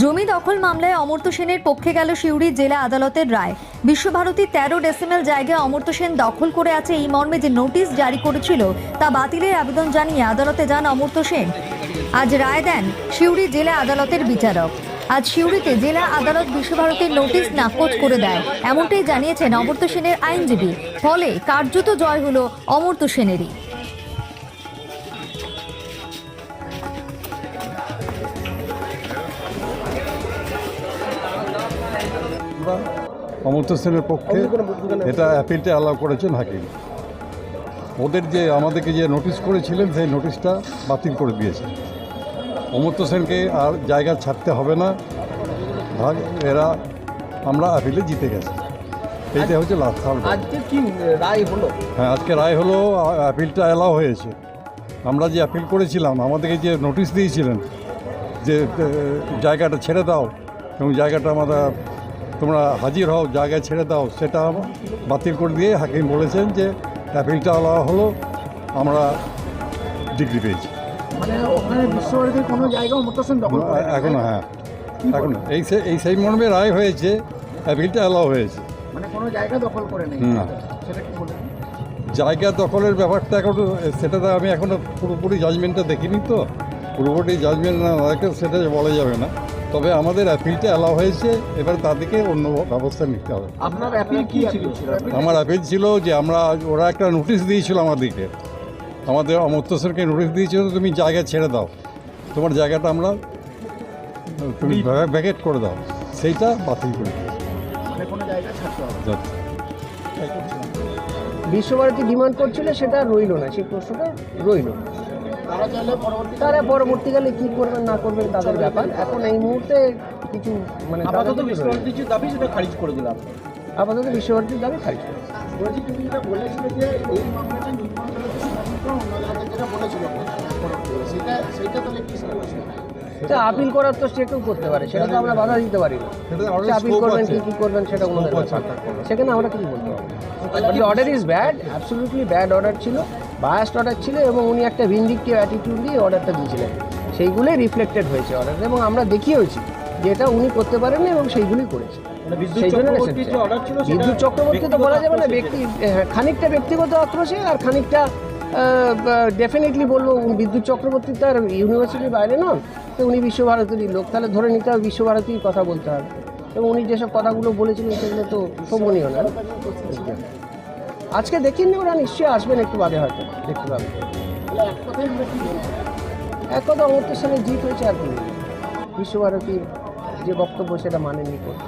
জমি দখল মামলায় অমর্ত্য সেনের পক্ষে গেল সিউড়ি জেলা আদালতের রায়। বিশ্বভারতী তেরো ডেসিমেল জায়গায় অমর্ত্য সেন দখল করে আছে এই মর্মে যে নোটিশ জারি করেছিল, তা বাতিলের আবেদন জানিয়ে আদালতে যান অমর্ত্য সেন। আজ রায় দেন সিউড়ি জেলা আদালতের বিচারক। আজ সিউড়িতে জেলা আদালত বিশ্বভারতীর নোটিশ নাকচ করে দেয়। এমনটাই জানিয়েছেন অমর্ত্য সেনের আইনজীবী। ফলে কার্যত জয় হলো অমর্ত্য সেনেরই। আমরা অমর্ত্য সেনের পক্ষে এটা অ্যাপিলটা অ্যালাউ করেছেন হাকিম। ওদের যে আমাদেরকে যে নোটিশ করেছিলেন সেই নোটিশটা বাতিল করে দিয়েছে। অমর্ত্য সেনকে আর জায়গা ছাড়তে হবে না। ভাগ এরা আমরা অ্যাপিলে জিতে গেছি। এইটা হচ্ছে লাস্ট আজকে কি রায় হলো? হ্যাঁ আজকে রায় হলো অ্যাপিলটা অ্যালাউ হয়েছে। আমরা যে অ্যাপিল করেছিলাম আমাদেরকে যে নোটিশ দিয়েছিলেন যে জায়গাটা ছেড়ে দাও এবং জায়গাটা আমরা তোমরা হাজির হও জায়গায় ছেড়ে দাও সেটা বাতিল করে দিয়ে হাকিম বলেছেন যে অ্যাপিলটা অ্যালাউ হলো আমরা ডিগ্রি পেয়েছি। মানে। এখনও হ্যাঁ। এখনও এই এই সেই মর্মে রায় হয়েছে অ্যাপিলটা অ্যালাউ হয়েছে। মানে না। জায়গা দখলের ব্যাপারটা এখন সেটা তো আমি এখনও পুরোপুরি জাজমেন্টটা দেখিনি তো। পুরোপুরি জাজমেন্ট না দেখে সেটা বলা যাবে না। তবে আমাদের অ্যাপিলটা অ্যালাউ হয়েছে এবার তাদেরকে অন্য ব্যবস্থা নিতে হবে। আপনার অ্যাপিল কি ছিল? আমার অ্যাপিল ছিল যে আমরা ওরা একটা নোটিশ দিয়েছিল আমাদেরকে। আমাদের অমর্ত্য সেনকে নোটিশ দিয়েছিল তুমি জায়গা ছেড়ে দাও। তোমার জায়গাটা আমরা তুমি ভ্যাকেট করে দাও। সেইটা বাতিল করে দিয়েছি। মানে। বিশ্বভারতী ডিমান্ড করছিল সেটা রইল না। সেই প্রশ্নটা রইল পরবর্তী তারা পরবর্তীকালে কি করবেন না করবেন তাদের ব্যাপার। এখন এই মুহূর্তে কিছু মানে আপাতত বিশ্বভারতীর দাবি সেটা খারিজ করে দিলাম। আপাতত বিশ্বভারতীর দাবি খারিজ করে। বলছি তুমি যেটা বলেছিলে যে এই মামলাটা নির্মাণ করা বিশ্বভারতীকে অন্য জায়গায় যেটা বলেছিল সেটা সেটা তাহলে কি তা আপিল করার তো সে কেউ করতে পারে সেটা তো আমরা বাধা দিতে পারি না। আপিল করবেন। কি কি করবেন সেটা ওনাদের সেখানে আমরা কিছু বলতে পারব order is bad absolutely bad order ছিল। বায়াস্ট অর্ডার ছিল এবং উনি একটা ভিন্ডিকটিভ অ্যাটিটিউড দিয়ে অর্ডারটা দিয়েছিলেন। সেইগুলোই রিফ্লেক্টেড হয়েছে অর্ডার এবং আমরা দেখিয়েওছি যে এটা উনি করতে পারেননি এবং সেইগুলি করেছে। মানে বিদ্যুৎ সেই জন্য চক্রবর্তীর এসেছে। যে অর্ডার বিদ্যুৎ চক্রবর্তী তো বলা যাবে না ব্যক্তি হ্যাঁ, খানিকটা ব্যক্তিগত আক্রোশে আর খানিকটা ডেফিনেটলি বলব বিদ্যুৎ চক্রবর্তী তার ইউনিভার্সিটির বাইরে নন তো উনি বিশ্বভারতীর লোক। তাহলে ধরে নিতে হবে বিশ্বভারতীর কথা বলতে হবে। এবং উনি যেসব কথাগুলো বলেছিলেন সেগুলো তো শোভনীয় না। আজকে দেখিনি, ওরা নিশ্চয়ই আসবেন একটু বাদে হয়তো। দেখতে পাবেন। এক কথা অমর্তের সঙ্গে জিত হয়েছে আর কি বিশ্বভারতীর যে বক্তব্য, সেটা মানেননি কোনো